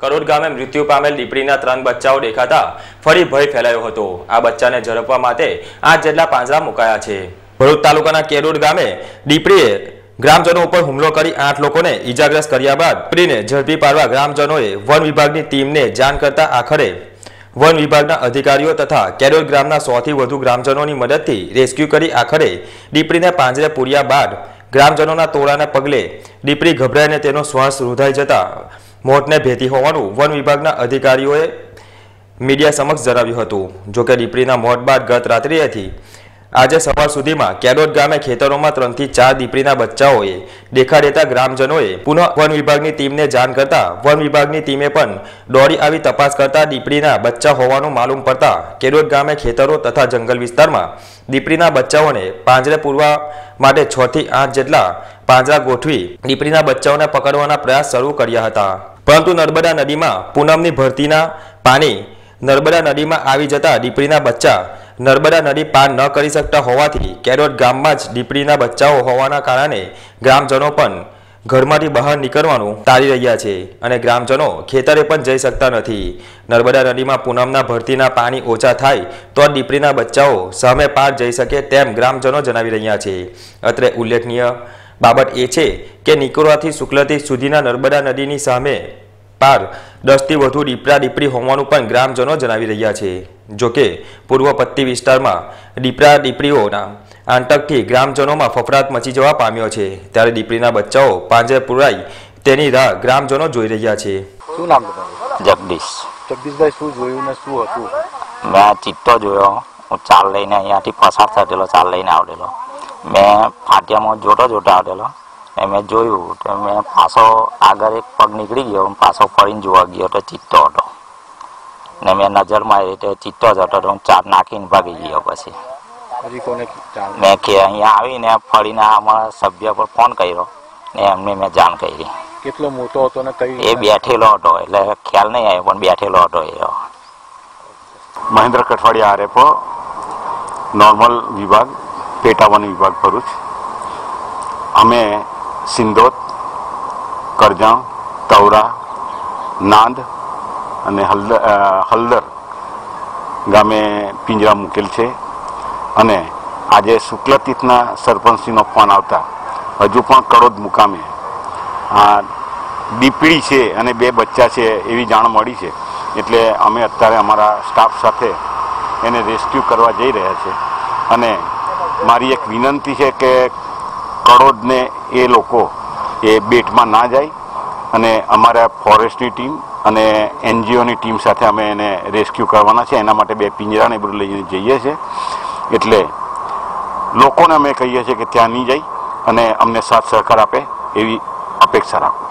કરોડ ગામે મૃત્યુ પામેલ દીપડીના ત્રણ બચ્ચાઓ દેખાતા ફરી ભય ફેલાયો હતો. આ બચ્ચાને ઝડપવા માટે આઠ જેટલા પાંજરા મુકાયા છે. ભરૂચ તાલુકાના કેરોડ ગામે દીપડીએ ગ્રામજનો ઉપર હુમલો કરી આઠ લોકોને ઈજાગ્રસ્ત કર્યા બાદ દીપડીને ઝડપી પાડવા ગ્રામજનોએ વન વિભાગની ટીમને જાણ કરતા આખરે વન વિભાગના અધિકારીઓ તથા કેરોલ ગ્રામના સોથી વધુ ગ્રામજનોની મદદથી રેસ્ક્યુ કરી આખરે દીપડીને પાંજરે પૂર્યા બાદ ગ્રામજનોના તોડાને પગલે દીપડી ગભરાઈને તેનો શ્વાસ રૂધાઈ જતા મોતને ભેટી હોવાનું વન વિભાગના અધિકારીઓએ મીડિયા સમક્ષ જણાવ્યું હતું. જોકે દીપડીના મોત બાદ ગત રાત્રિએથી આજે સવાર સુધીમાં કેડોદ ગામે ખેતરોમાં ત્રણથી ચાર દીપડીના બચ્ચાઓએ દેખા દેતા ગ્રામજનોએ પુનઃ વન વિભાગની ટીમને જાણ કરતા વન વિભાગની ટીમે પણ દોડી આવી તપાસ કરતા દીપડીના બચ્ચા હોવાનું માલુમ પડતા કેડોદ ગામે ખેતરો તથા જંગલ વિસ્તારમાં દીપડીના બચ્ચાઓને પાંજરે પૂરવા માટે છ થી આઠ જેટલા પાંજરા ગોઠવી દીપડીના બચ્ચાઓને પકડવાના પ્રયાસ શરૂ કર્યા હતા. પરંતુ નર્મદા નદીમાં પૂનમની ભરતીના પાણી નર્મદા નદીમાં આવી જતા દીપડીના બચ્ચા નર્મદા નદી પાર ન કરી શકતા હોવાથી કેરોટ ગામમાં જ દીપડીના બચ્ચાઓ હોવાના કારણે ગ્રામજનો પણ ઘરમાંથી બહાર નીકળવાનું ટાળી રહ્યા છે અને ગ્રામજનો ખેતરે પણ જઈ શકતા નથી. નર્મદા નદીમાં પૂનમના ભરતીના પાણી ઓછા થાય તો દીપડીના બચ્ચાઓ સામે પાર જઈ શકે તેમ ગ્રામજનો જણાવી રહ્યા છે. અત્રે ઉલ્લેખનીય બાબત એ છે કે નિકોરાથી શુક્લતી સુધીના નર્મદા નદીની સામે પાર દસથી વધુ દીપડા દીપડી હોવાનું પણ ગ્રામજનો જણાવી રહ્યા છે. જોકે પૂર્વ પત્તી વિસ્તારમાં દીપડા દીપડીઓના આંતકથી ગ્રામજનોમાં ફફડાટ મચી જવા પામ્યો છે. ત્યારે દીપડીના બચ્ચાઓ પાંજરે પુરાઈ તેની રાહ ગ્રામજનો જોઈ રહ્યા છે. શું નામ જગદીશ. જગદીશભાઈ શું જોયું ને શું હતું? મેં ચિત્તો જોયો. હું ચાલ લઈને અહીંયાથી પસાર થયેલો ચાલ લઈને આવેલો. મેં ફાટિયામાં જોટો જોટો આવેલો. ને મેં જોયું તો મેં પાછો આગળ એક પગ નીકળી ગયો પાછો ફરીને જોવા ગયો તો ચિત્તો હતો. ને મેં નજર મારી તો ચિત્તો જ હતો તો હું ચાર નાખીને ભાગી ગયો પછી. હજી કોને જાણ મેં કે અહીંયા આવીને ફરીને અમારા સભ્ય પર ફોન કર્યો ને એમને મેં જાણ કરી. કેટલો મોટો હતો ને કઈ એ બેઠેલો હતો એટલે ખ્યાલ નહીં આવ્યો પણ બેઠેલો હતો એ. મહેન્દ્ર કઠવાડિયા આરેપો નોર્મલ વિભાગ પેટાવન વિભાગ ભરૂચ. અમે સિંધોત કરજણ, તવરા, નાંદ અને હલદર હલદર ગામે પિંજરા મૂકેલ છે અને આજે શુક્લતીથના સરપંચશ્રીનો ફોન આવતા. હજુ પણ કડોદ મુકામે. આ દીપડી છે અને બે બચ્ચા છે એવી જાણ મળી છે. એટલે અમે અત્યારે અમારા સ્ટાફ સાથે એને રેસ્ક્યુ કરવા જઈ રહ્યા છે. અને મારી એક વિનંતી છે કે કડોદને એ લોકો એ બેટમાં ના જાય અને અમારા ફોરેસ્ટની ટીમ અને એનજીઓની ટીમ સાથે અમે એને રેસ્ક્યુ કરવાના છે એના માટે બે પિંજરાને બધું લઈને જઈએ છીએ. એટલે લોકોને અમે કહીએ છીએ કે ત્યાં નહીં જાય અને અમને સાથ સહકાર આપે એવી અપેક્ષા રાખું.